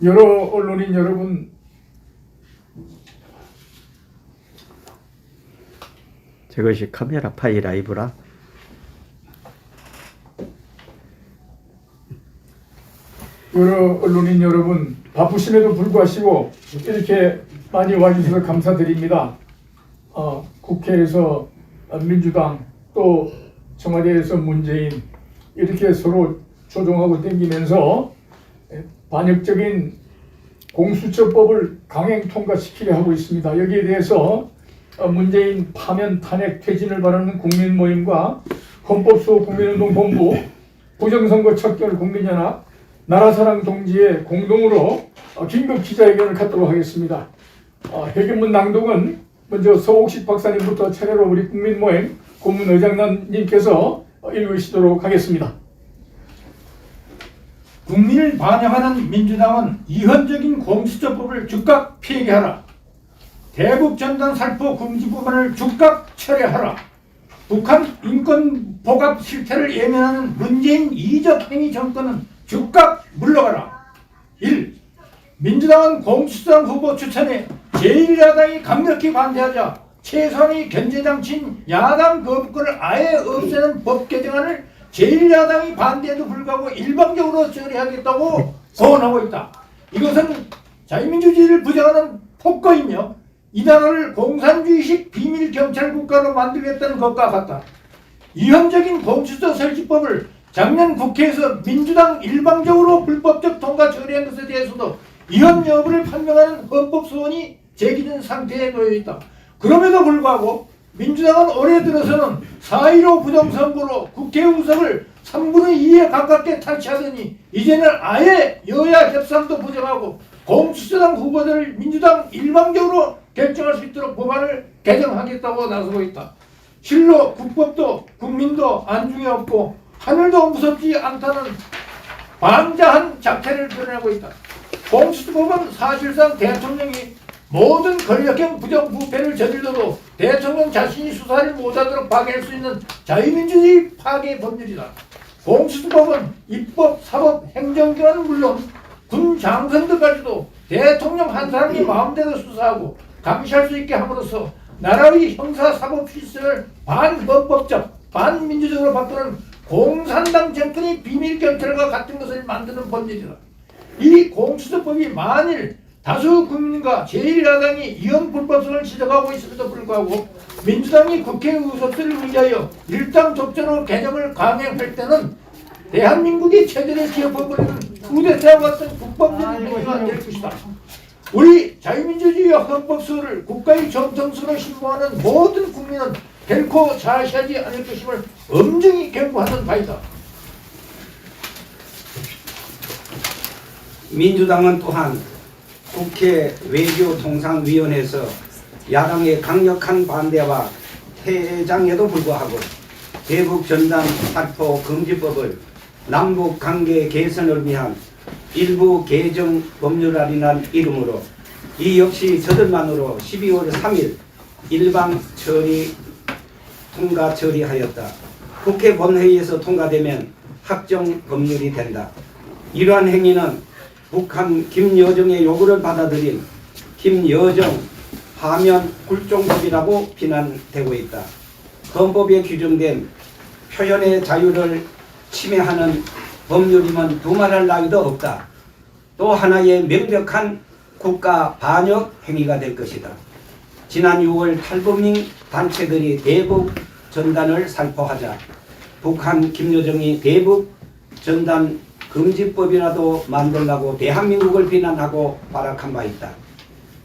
여러 언론인 여러분 저것이 카메라 파일 라이브라. 여러 언론인 여러분 바쁘심에도 불구하시고 이렇게 많이 와주셔서 감사드립니다. 어, 국회에서 민주당 또 청와대에서 문재인 이렇게 서로 조종하고 땡기면서 반역적인 공수처법을 강행 통과시키려 하고 있습니다. 여기에 대해서 어, 문재인 파면 탄핵 퇴진을 바라는 국민 모임과 헌법수호 국민운동 본부 부정선거 척결 국민연합 나라사랑 동지의 공동으로 어, 긴급 기자회견을 갖도록 하겠습니다. 어, 회견문 낭독은 먼저 서옥식 박사님부터 차례로 우리 국민 모임 고문의장님께서 어, 읽으시도록 하겠습니다. 국민을 반영하는 민주당은 이헌적인 공수처법을 즉각 폐기하라. 대북 전단 살포 금지 법안을 즉각 철회하라. 북한 인권 보갑 실태를 예면하는 문재인 이적 행위 정권은 즉각 물러가라. 1. 민주당은 공수당 후보 추천에 제1야당이 강력히 반대하자 최소한의 견제장치인 야당 거부권을 아예 없애는 법 개정안을 제1야당이 반대에도 불구하고 일방적으로 처리하겠다고 소원하고 있다. 이것은 자유민주주의를 부정하는 폭거이며 이 나라를 공산주의식 비밀 경찰 국가로 만들겠다는 것과 같다. 위헌적인 공수처 설치법을 작년 국회에서 민주당 일방적으로 불법적 통과 처리한 것에 대해서도 위헌 여부를 판명하는 헌법 소원이 제기된 상태에 놓여 있다. 그럼에도 불구하고 민주당은 올해 들어서는 4.15 부정선거로 국회 의석을 3분의 2에 가깝게 탈취하더니 이제는 아예 여야 협상도 부정하고 공수처당 후보들을 민주당 일방적으로 결정할 수 있도록 법안을 개정하겠다고 나서고 있다. 실로 국법도 국민도 안중에 없고 하늘도 무섭지 않다는 반자한 작태를 드러내고 있다. 공수처법은 사실상 대통령이 모든 권력형 부정부패를 저질러도 대통령 자신이 수사를 못하도록 파괴할 수 있는 자유민주주의 파괴 법률이다. 공수처법은 입법, 사법, 행정기관은 물론 군 장선들까지도 대통령 한 사람이 마음대로 수사하고 감시할 수 있게 함으로써 나라의 형사 사법 시스템을 반헌법적, 반민주적으로 바꾸는 공산당 정권의 비밀 경찰과 같은 것을 만드는 법률이다. 이 공수처법이 만일 다수 국민과 제1야당이 이혼 불법성을 지적하고 있음에도 불구하고 민주당이 국회 의석수를 위하여 일당 독점으로 개정을 강행할 때는 대한민국이 체제를 기업해버리는 쿠데타와 같은 국방적인 행위가 될 것이다. 우리 자유민주주의와 헌법수호를 국가의 정통수로 신봉하는 모든 국민은 결코 자시하지 않을 것임을 엄중히 경고하는 바이다. 민주당은 또한 국회 외교통상위원회에서 야당의 강력한 반대와 퇴장에도 불구하고 대북 전단 살포 금지법을 남북 관계 개선을 위한 일부 개정 법률안이란 이름으로 이 역시 저들만으로 12월 3일 일방 처리 통과 처리하였다. 국회 본회의에서 통과되면 확정 법률이 된다. 이러한 행위는 북한 김여정의 요구를 받아들인 김여정 하면 굴종법이라고 비난되고 있다. 헌법에 규정된 표현의 자유를 침해하는 법률이면 두말할 나위도 없다. 또 하나의 명백한 국가 반역 행위가 될 것이다. 지난 6월 탈북민 단체들이 대북 전단을 살포하자 북한 김여정이 대북 전단 금지법이라도 만들라고 대한민국을 비난하고 발악한 바 있다.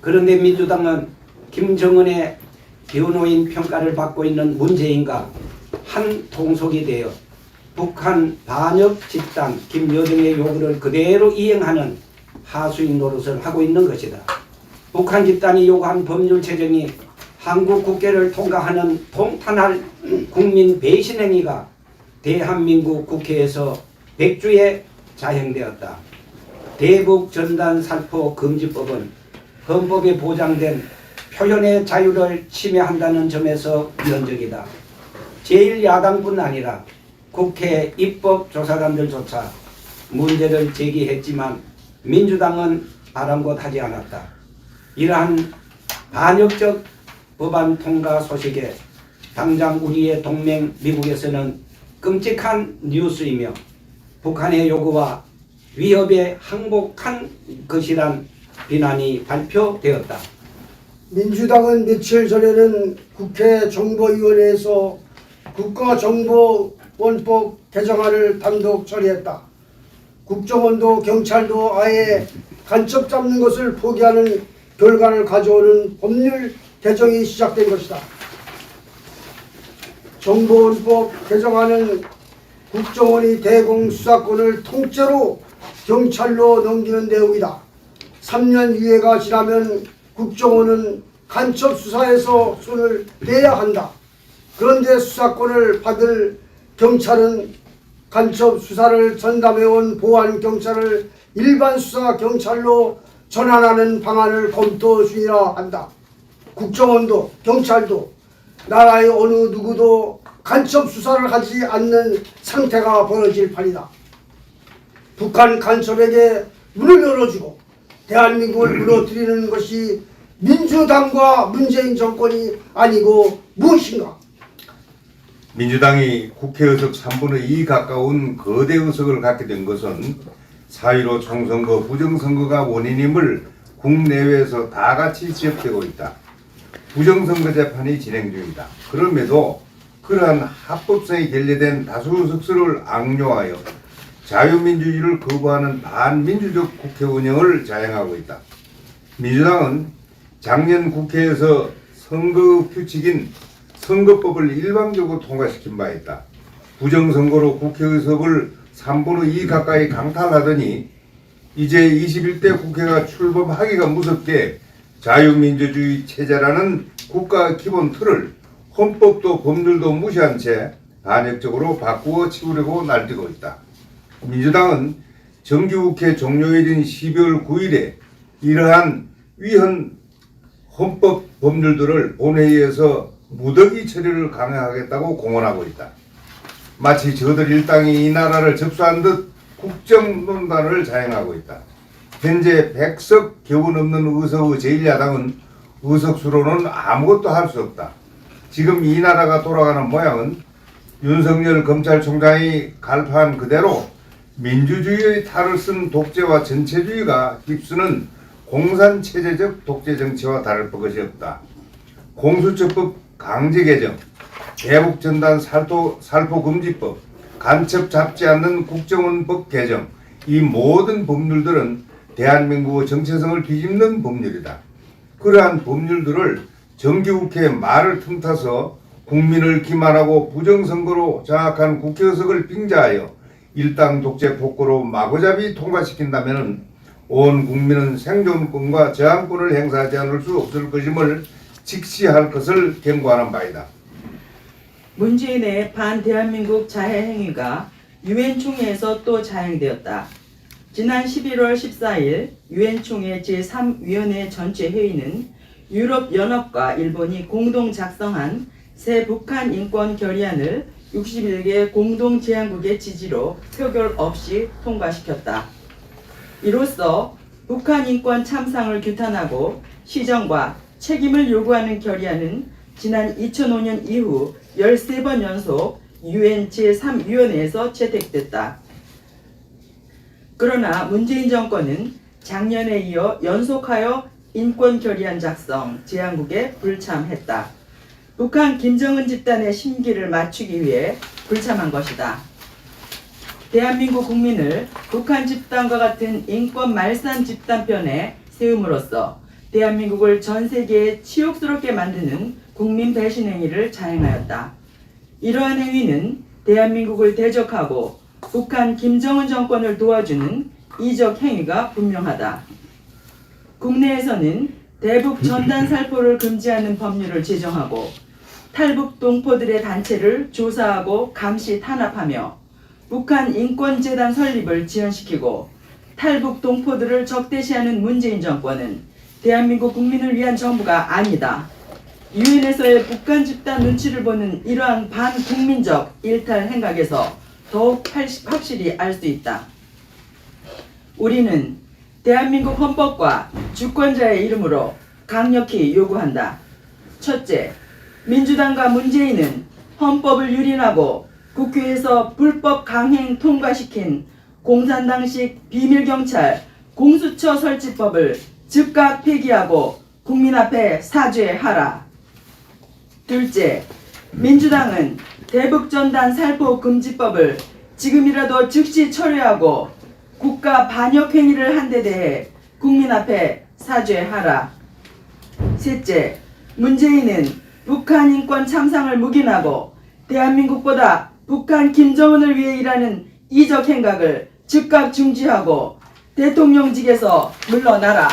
그런데 민주당은 김정은의 변호인 평가를 받고 있는 문재인과 한 통속이 되어 북한 반역 집단 김여정의 요구를 그대로 이행하는 하수인 노릇을 하고 있는 것이다. 북한 집단이 요구한 법률 제정이 한국 국회를 통과하는 통탄할 국민 배신 행위가 대한민국 국회에서 백주에 자행되었다. 대북 전단 살포 금지법은 헌법에 보장된 표현의 자유를 침해한다는 점에서 위헌적이다. 제1야당뿐 아니라 국회 입법조사관들조차 문제를 제기했지만 민주당은 아랑곳하지 않았다. 이러한 반역적 법안 통과 소식에 당장 우리의 동맹 미국에서는 끔찍한 뉴스이며 북한의 요구와 위협에 항복한 것이란 비난이 발표되었다. 민주당은 며칠 전에는 국회 정보위원회에서 국가정보원법 개정안을 단독 처리했다. 국정원도 경찰도 아예 간첩 잡는 것을 포기하는 결과를 가져오는 법률 개정이 시작된 것이다. 정보원법 개정안은 국정원이 대공 수사권을 통째로 경찰로 넘기는 내용이다. 3년 유예가 지나면 국정원은 간첩 수사에서 손을 떼야 한다. 그런데 수사권을 받을 경찰은 간첩 수사를 전담해온 보안 경찰을 일반 수사 경찰로 전환하는 방안을 검토 중이라 한다. 국정원도 경찰도 나라의 어느 누구도 간첩 수사를 하지 않는 상태가 벌어질 판이다. 북한 간첩에게 문을 열어주고 대한민국을 무너뜨리는 것이 민주당과 문재인 정권이 아니고 무엇인가? 민주당이 국회 의석 3분의 2 가까운 거대 의석을 갖게 된 것은 4.15 총선거 부정선거가 원인임을 국내외에서 다 같이 지적되고 있다. 부정선거 재판이 진행 중이다. 그럼에도 그러한 합법성이 결례된 다수 의석수를 악용하여 자유민주주의를 거부하는 반민주적 국회 운영을 자행하고 있다. 민주당은 작년 국회에서 선거 규칙인 선거법을 일방적으로 통과시킨 바 있다. 부정선거로 국회의석을 3분의 2 가까이 강탈하더니 이제 21대 국회가 출범하기가 무섭게 자유민주주의 체제라는 국가 기본 틀을 헌법도 법률도 무시한 채 반역적으로 바꾸어 치우려고 날뛰고 있다. 민주당은 정기국회 종료일인 12월 9일에 이러한 위헌 헌법 법률들을 본회의에서 무더기 처리를 강행하겠다고 공언하고 있다. 마치 저들 일당이 이 나라를 접수한 듯 국정농단을 자행하고 있다. 현재 100석 겨우 넘는 의석의 제1야당은 의석수로는 아무것도 할 수 없다. 지금 이 나라가 돌아가는 모양은 윤석열 검찰총장이 갈파한 그대로 민주주의의 탈을 쓴 독재와 전체주의가 휩쓰는 공산체제적 독재 정치와 다를 것이 없다. 공수처법 강제 개정, 대북전단 살포, 살포금지법, 간첩 잡지 않는 국정원법 개정 이 모든 법률들은 대한민국의 정체성을 뒤집는 법률이다. 그러한 법률들을 정기국회 말을 틈타서 국민을 기만하고 부정선거로 장악한 국회의석을 빙자하여 일당 독재 폭거로 마구잡이 통과시킨다면 온 국민은 생존권과 저항권을 행사하지 않을 수 없을 것임을 직시할 것을 경고하는 바이다. 문재인의 반대한민국 자해 행위가 유엔 총회에서 또 자행되었다. 지난 11월 14일 유엔 총회 제3위원회 전체 회의는 유럽 연합과 일본이 공동 작성한 새 북한 인권 결의안을 61개 공동 제안국의 지지로 표결 없이 통과시켰다. 이로써 북한 인권 참상을 규탄하고 시정과 책임을 요구하는 결의안은 지난 2005년 이후 13번 연속 유엔 제3위원회에서 채택됐다. 그러나 문재인 정권은 작년에 이어 연속하여 인권 결의안 작성 제안국에 불참했다. 북한 김정은 집단의 심기를 맞추기 위해 불참한 것이다. 대한민국 국민을 북한 집단과 같은 인권 말산 집단 편에 세움으로써 대한민국을 전 세계에 치욕스럽게 만드는 국민 배신 행위를 자행하였다. 이러한 행위는 대한민국을 대적하고 북한 김정은 정권을 도와주는 이적 행위가 분명하다. 국내에서는 대북 전단 살포를 금지하는 법률을 제정하고 탈북 동포들의 단체를 조사하고 감시 탄압하며 북한 인권재단 설립을 지연시키고 탈북 동포들을 적대시하는 문재인 정권은 대한민국 국민을 위한 정부가 아니다. 유엔에서의 북한 집단 눈치를 보는 이러한 반국민적 일탈 행각에서 더욱 확실히 알 수 있다. 우리는 대한민국 헌법과 주권자의 이름으로 강력히 요구한다. 첫째, 민주당과 문재인은 헌법을 유린하고 국회에서 불법 강행 통과시킨 공산당식 비밀경찰 공수처 설치법을 즉각 폐기하고 국민 앞에 사죄하라. 둘째, 민주당은 대북전단 살포 금지법을 지금이라도 즉시 철회하고 국가 반역 행위를 한 데 대해 국민 앞에 사죄하라. 셋째, 문재인은 북한 인권 참상을 묵인하고 대한민국보다 북한 김정은을 위해 일하는 이적 행각을 즉각 중지하고 대통령직에서 물러나라.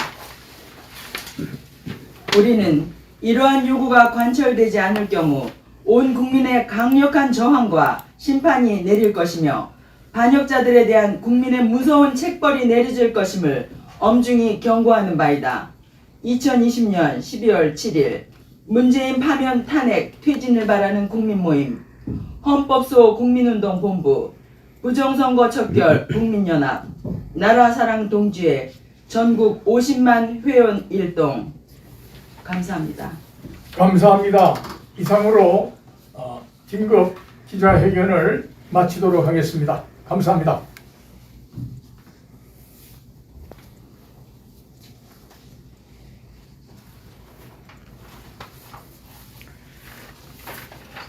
우리는 이러한 요구가 관철되지 않을 경우 온 국민의 강력한 저항과 심판이 내릴 것이며 반역자들에 대한 국민의 무서운 책벌이 내려질 것임을 엄중히 경고하는 바이다. 2020년 12월 7일 문재인 파면 탄핵 퇴진을 바라는 국민 모임 헌법소 국민운동 본부 부정선거 척결 국민연합 나라사랑 동지회 전국 50만 회원 일동 감사합니다. 감사합니다. 이상으로 어, 긴급 기자회견을 마치도록 하겠습니다. 감사합니다.